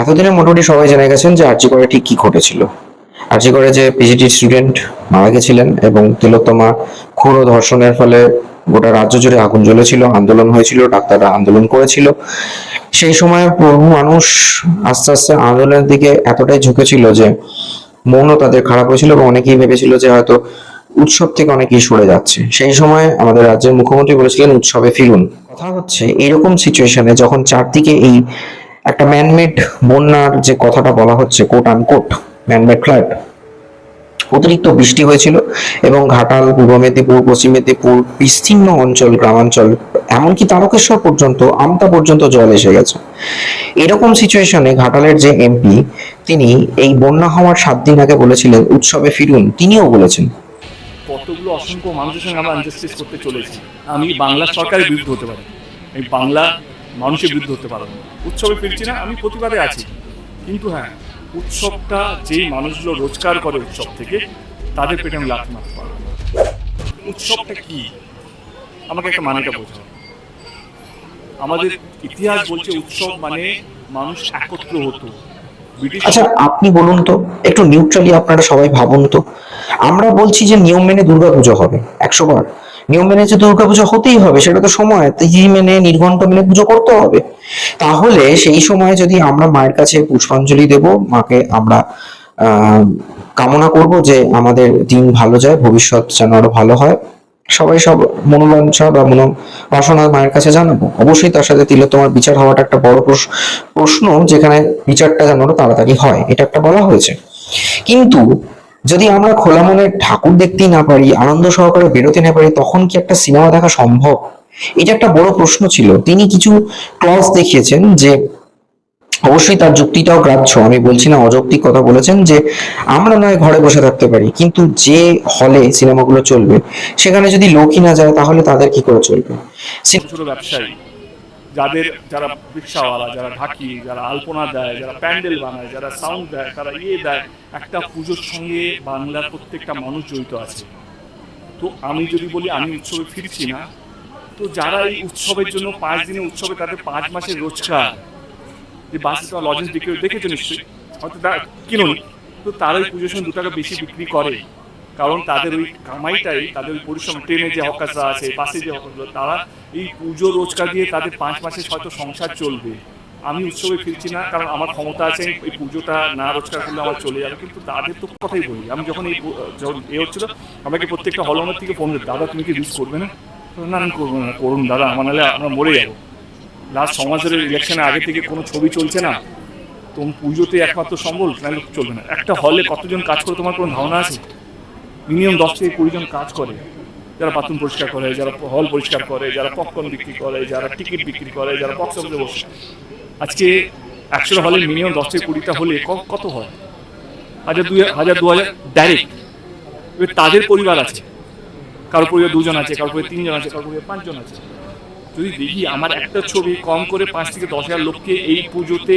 এতদিনে মোটামুটি সবাই জেনে গেছেন যে আর্জি করে ঠিক কি ঘটেছিল। আর্জি করে যে পিজিটি স্টুডেন্ট মারা গেছিলেন এবং তিলোত্তমা ও ধর্ষণের ফলে গোটা রাজ্য জুড়ে আগুন জ্বলেছিল, আন্দোলন হয়েছিল, ডাক্তাররা আন্দোলন করেছিল। সেই সময় বহু মানুষ আস্তে আস্তে আন্দোলনের দিকে এতটাই ঝুঁকেছিল যে মনও তাদের খারাপ হয়েছিল এবং অনেকেই ভেবেছিল যে হয়তো উৎসব থেকে অনেকেই সরে যাচ্ছে। সেই সময় আমাদের রাজ্যের মুখ্যমন্ত্রী বলেছিলেন, উৎসবে ফিরুন। কথা হচ্ছে, এরকম সিচুয়েশনে যখন চারদিকে এই একটা ম্যানমেড বন্যার যে কথাটা বলা হচ্ছে কোট আন কোট ম্যানমেড ফ্ল্যাট অতিরিক্ত বৃষ্টি হয়েছিল এবং ঘাটাল, পূর্ব মেদিনীপুর, পশ্চিম মেদিনীপুর, বিস্তীর্ণ অঞ্চল, গ্রামাঞ্চল, এমনকি তারকেশ্বর পর্যন্ত, আমতা পর্যন্ত জল এসে গেছে। এরকম সিচুয়েশনে ঘাটালের যে এমপি তিনি এই বন্যা হওয়ার সাত দিন আগে বলেছিলেন, উৎসবে ফিরুন, তিনিও বলেছেন। কতগুলো অসংখ্য মানুষের সঙ্গে আমরা করতে চলেছি। আমি বাংলা সরকারের বিরুদ্ধে হতে পারি। আমি বাংলা মানুষের বিরুদ্ধে হতে পারব না। উৎসবে ফিরছি না, আমি প্রতিবাদে আছি। কিন্তু হ্যাঁ উৎসবটা যেই মানুষগুলো রোজগার করে উৎসব থেকে, তাদের পেটে আমি লাথি মারতে পারব উৎসবটা কি? আমাকে একটা মানেটা বোঝাও। আমাদের ইতিহাস বলছে উৎসব মানে মানুষ একত্র হতো। আচ্ছা আপনি বলুন তো, একটু নিউট্রালি আপনারা সবাই ভাবুন তো। আমরা বলছি যে নিয়ম মেনে দুর্গাপুজো হবে, একশো বার। নিয়ম মেনে যে দুর্গাপুজো হতেই হবে, সেটা তো সময়। তিথি মেনে, নির্ঘণ্ট মেনে পুজো করতে হবে। তাহলে সেই সময় যদি আমরা মায়ের কাছে পুষ্পাঞ্জলি দেব, মাকে আমরা কামনা করব যে আমাদের দিন ভালো যায়, ভবিষ্যৎ যেন আরও ভালো হয়। সবাই সব মনোবাঞ্ছা বা মনো বাসনা মায়ের কাছে জানাব। অবশ্যই তার সাথে তোমার বিচার হওয়াটা একটা বড় প্রশ- প্রশ্ন, যেখানে বিচারটা যেন তাড়াতাড়ি হয়, এটা একটা বলা হয়েছে। কিন্তু যদি আমরা খোলা মনে ঠাকুর দেখতেই না পারি, আনন্দ সহকারে বেরোতে না পারি, তখন কি একটা সিনেমা দেখা সম্ভব? এটা একটা বড় প্রশ্ন ছিল। তিনি কিছু ক্লজ দেখিয়েছেন যে অবশ্যই তার যুক্তিটাও গ্রাহ্য। আমি বলছি না অযৌক্তিক কথা বলেছেন যে আমরা নয় ঘরে বসে থাকতে পারি, কিন্তু যে হলে সিনেমাগুলো চলবে, সেখানে যদি লোকই না যায়, তাহলে তাদের কি করে চলবে? ব্যবসায়ী। যাদের যারা রিক্সাওয়ালা যারা ঢাকি যারা আলপনা দেয় যারা প্যান্ডেল বানায় যারা সাউন্ড দেয় তারা ইয়ে দেয়। একটা পুজোর সঙ্গে বাংলার প্রত্যেকটা মানুষ জড়িত আছে। তো আমি যদি বলি আমি উৎসবে ফিরছি না। তো যারা এই উৎসবের জন্য পাঁচ দিনের উৎসবে তাদের পাঁচ মাসের রোজগার। যে বাসে তো লজেন্স বিক্রি দেখেছ নিশ্চয়ই? হয়তো কিনুন তো তারা ওই পুজোর সময় দু টাকা বেশি বিক্রি করে। কারণ তাদের ওই কামাইটাই তাদের ওই পরিশ্রম ট্রেনে যে হকাররা আছে বাসে যে হকারগুলো তারা এই পুজো রোজগার দিয়ে তাদের পাঁচ মাসে হয়তো সংসার চলবে। আমি উৎসবে ফিরছি না কারণ আমার ক্ষমতা আছে এই পুজোটা না রোজগার করলে আমার চলে যাবে কিন্তু তাদের তো কথাই বলি। আমি যখন এই যখন এ হচ্ছিল আমাকে প্রত্যেকটা হলমের থেকে ফোন দিত দাদা তুমি কি রিস্ক করবে না? না আমি করব না করুন দাদা আমার নাহলে আমরা মরে যাব। লাস্ট সমাজের ইলেকশনের আগে থেকে কোনো ছবি চলছে না। তুমি পুজোতে একমাত্র সম্বল নাহলে চলবে না। একটা হলে কতজন কাজ করে তোমার কোনো ধারণা আছে? মিনিমাম দশ থেকে কুড়ি জন কাজ করে। যারা বাথরুম পরিষ্কার করে, যারা হল পরিষ্কার করে, যারা পপকর্ন বিক্রি করে, যারা টিকিট বিক্রি করে, যারা বক্স অফিসে বসে। আজকে একশো হলে মিনিমাম দশ থেকে কুড়িটা হলে কত হয়? হাজার দুই হাজার দু হাজার ডাইরেক্ট এবার তাদের পরিবার আছে। কারও পরিবার দুজন আছে, কারও পরিবার তিনজন আছে কারোর পরিবার পাঁচজন আছে। যদি দেখি আমার একটা ছবি কম করে পাঁচ থেকে দশ হাজার লোককে এই পুজোতে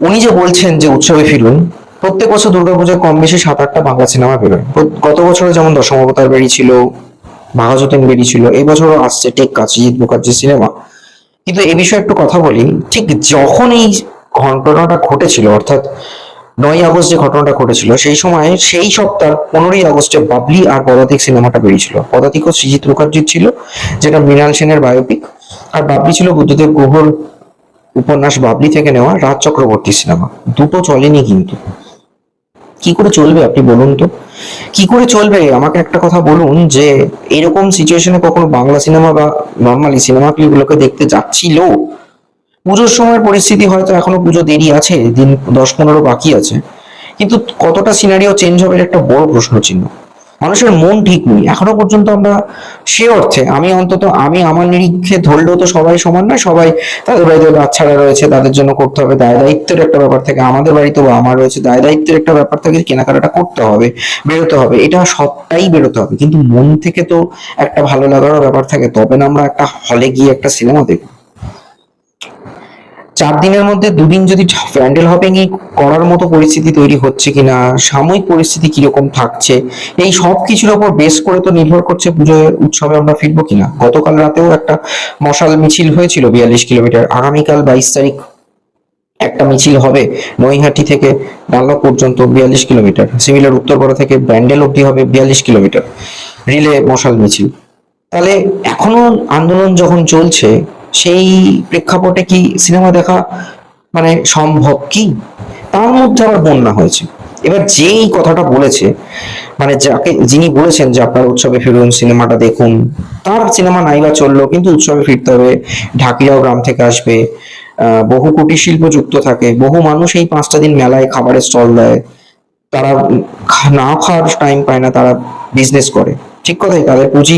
উনি যে বলছেন যে উৎসবে ফিরুন প্রত্যেক বছর দুর্গাপূজায় কম বেশি সাত আটটা বাংলা সিনেমা বেরোয়। গত বছরে যেমন দশম অবতার বেরিয়েছিল বাঘাযতীন বেরিয়েছিল এই বছরও আসছে টেক কাচিজিৎ মুখার্জি সিনেমা। কিন্তু এ বিষয়ে একটু কথা বলি, ঠিক যখন এই ঘটনাটা ঘটেছিল, অর্থাৎ নয় আগস্ট যে ঘটনাটা ঘটেছিল, সেই সময় সেই সপ্তাহ পনেরোই আগস্টে বাবলি আর পদাতিক সিনেমাটা বেরিয়েছিল। পদাতিক ও সৃজিত মুখার্জির ছিল, যেটা মৃণাল সেনের বায়োপিক আর বাবলি ছিল বুদ্ধদেব গুহর উপন্যাস বাবলি থেকে নেওয়া রাজ চক্রবর্তী সিনেমা। দুটো চলেনি কিন্তু। কি করে চলবে আপনি বলুন তো? কি করে চলবে? আমাকে একটা কথা বলুন যে, এরকম সিচুয়েশনে কখনো বাংলা সিনেমা বা নর্মালি সিনেমা গুলোকে দেখতে যাচ্ছিল? পুজোর সময়ের পরিস্থিতি হয়তো এখনও পুজো দেরি আছে, দিন দশ পনেরো বাকি আছে। কিন্তু কতটা সিনারিও চেঞ্জ হবে একটা বড় প্রশ্ন চিহ্ন। মানুষের মন ঠিক নেই। এখনও পর্যন্ত আমরা সে অর্থে আমি অন্তত, আমি আমার নিরীক্ষে ধরলেও তো সবাই সমান নয়, সবাই তাদের বাড়িতে বাচ্চারা রয়েছে, তাদের জন্য করতে হবে, দায় দায়িত্বের একটা ব্যাপার থাকে, আমাদের বাড়িতে বা আমার রয়েছে, দায় দায়িত্বের একটা ব্যাপার থাকে, কেনাকাটাটা করতে হবে, বেরোতে হবে, এটা সবটাই বেরোতে হবে। কিন্তু মন থেকে তো একটা ভালো লাগারও ব্যাপার থাকে, তবে না আমরা একটা হলে গিয়ে একটা সিনেমা দেখব। চার দিনের মধ্যে দুদিন যদি প্যান্ডেল হপিং করার মতো পরিস্থিতি তৈরি হচ্ছে কিনা, সাময়িক পরিস্থিতি কীরকম থাকছে, এই সব কিছুর উপর বেস করে তো নির্ভর করছে পুজোর উৎসবে আমরা ফিরবো কিনা। গতকাল রাতেও একটা মশাল মিছিল হয়েছিল বিয়াল্লিশ কিলোমিটার। আগামীকাল বাইশ তারিখ একটা মিছিল হবে নৈহাটি থেকে ডানলপ পর্যন্ত বিয়াল্লিশ কিলোমিটার। সিমিলার উত্তরপাড়া থেকে ব্যান্ডেল অব্দি হবে বিয়াল্লিশ কিলোমিটার রিলে মশাল মিছিল। তাহলে এখনও আন্দোলন যখন চলছে সেই প্রেক্ষাপটে কি সিনেমা দেখা মানে সম্ভব কি? তার মধ্যে আবার বন্যা হয়েছে। এবার যেই কথাটা বলেছে মানে যাকে যিনি বলেছেন যে আপনার উৎসবে ফিরুন সিনেমাটা দেখুন, তার সিনেমা নাইবা চলল কিন্তু উৎসবে ফিরতে হবে। ঢাকিরাও গ্রাম থেকে আসবে বহু কুটির শিল্প যুক্ত থাকে, বহু মানুষ এই পাঁচটা দিন মেলায় খাবারের স্টল দেয়। তারা না খাওয়ার টাইম পায় না, তারা বিজনেস করে। ঠিক কথাই, তাদের পুঁজি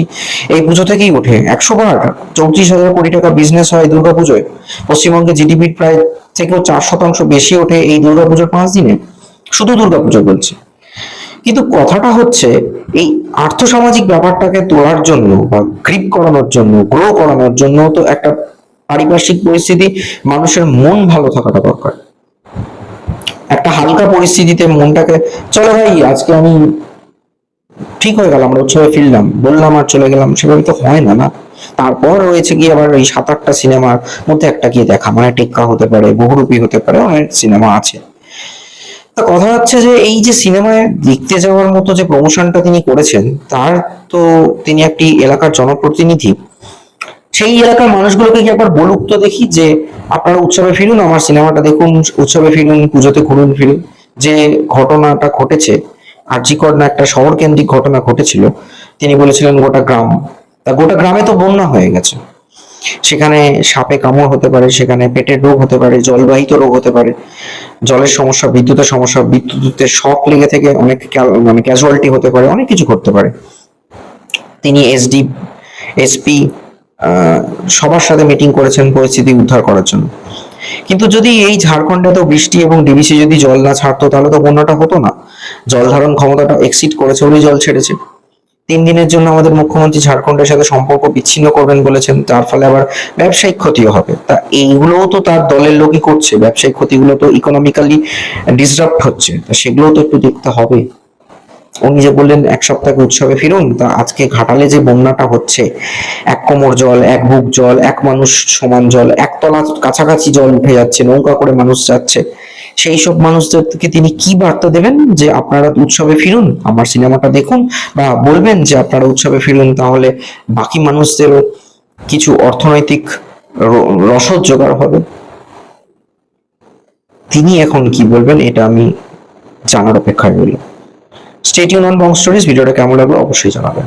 এই পুজো থেকেই ওঠে। একশো বার চৌত্রিশ হাজার কোটি টাকা বিজনেস হয় দুর্গা পুজোয়। পশ্চিমবঙ্গে জিডিপির প্রায় থেকেও চার শতাংশ বেশি ওঠে এই দুর্গা পুজোর পাঁচ দিনে। শুধু দুর্গা পুজো বলছি। কিন্তু কথাটা হচ্ছে, এই আর্থসামাজিক ব্যাপারটাকে তোলার জন্য বা গ্রিপ করানোর জন্য গ্রো করানোর জন্য তো একটা পারিপার্শ্বিক পরিস্থিতি মানুষের মন ভালো থাকাটা দরকার। একটা হালকা পরিস্থিতিতে মনটাকে, চলো ভাই, আজকে আমি ঠিক হয়ে গেল, আমরা উৎসবে ফিরলাম, বললাম আর চলে গেলাম, সেভাবে তো হয় না না। তারপর রয়েছে কি আবার এই সাত আটটা সিনেমার মধ্যে একটা গিয়ে দেখা মানে টেক্কা হতে পারে, বহুরূপী হতে পারে, অনেক সিনেমা আছে। তা কথা হচ্ছে যে, এই যে সিনেমায় দেখতে যাওয়ার মতো যে প্রমোশনটা তিনি করেছেন, তার তো তিনি একটি এলাকার জনপ্রতিনিধি। সেই এলাকার মানুষগুলোকে কি একবার বলুক তো দেখি যে, আপনারা উৎসবে ফিরুন, আমার সিনেমাটা দেখুন, উৎসবে ফিরুন, পুজোতে ঘুরুন, ফিরুন, যে ঘটনাটা ঘটেছে আর্জিকর না একটা শহর কেন্দ্রিক ঘটনা ঘটেছিল। তিনি বলেছিলেন, গোটা গ্রাম। তা গোটা গ্রামে তো বন্যা হয়ে গেছে। সেখানে সাপে কামড় হতে পারে, সেখানে পেটের রোগ হতে পারে, জলবাহিত রোগ হতে পারে, জলের সমস্যা, বিদ্যুতের সমস্যা, বিদ্যুতের শক লেগে থেকে অনেক মানে ক্যাজুয়ালিটি হতে পারে, অনেক কিছু করতে পারে। তিনি এসডি এসপি সবার সাথে মিটিং করেছেন পরিস্থিতি উদ্ধার করার জন্য। কিন্তু যদি এই ঝাড়খণ্ডে তো বৃষ্টি এবং ডিবিসি যদি জল না ছাড়তো, তাহলে তো বন্যাটা হতো না। জল ধারণ ক্ষমতাটা এক্সিট করেছে উনি জল ছেড়েছে। তিন দিনের জন্য আমাদের মুখ্যমন্ত্রী ঝাড়খণ্ডের সাথে সম্পর্ক বিচ্ছিন্ন করবেন বলেছেন তার ফলে আবার ব্যবসায়িক ক্ষতিও হবে। তা এইগুলোও তো তার দলের লোকই করছে। ব্যবসায়িক ক্ষতিগুলো তো ইকোনমিক্যালি ডিসরাপ্ট হচ্ছে। তা সেগুলোও তো একটু দেখতে হবে। উনি যে বললেন, এক সপ্তাহে উৎসবে ফিরুন? তা আজকে ঘাটালে যে বন্যাটা হচ্ছে, এক কোমর জল, এক বুক জল, এক মানুষ সমান জল, একতলা কাছাকাছি জল উঠে যাচ্ছে, নৌকা করে মানুষ যাচ্ছে। সেই সব মানুষদেরকে তিনি কি বার্তা দেবেন যে আপনারা উৎসবে ফিরুন? আমার সিনেমাটা দেখুন বা বলবেন যে আপনারা উৎসবে ফিরুন, তাহলে বাকি মানুষদেরও কিছু অর্থনৈতিক রসদ জোগাড় হবে। তিনি এখন কি বলবেন, এটা আমি জানার অপেক্ষায় রইলাম। স্টেডিয়াম অন বং স্টোরিজ ভিডিওটা কেমন লাগল অবশ্যই জানাবেন।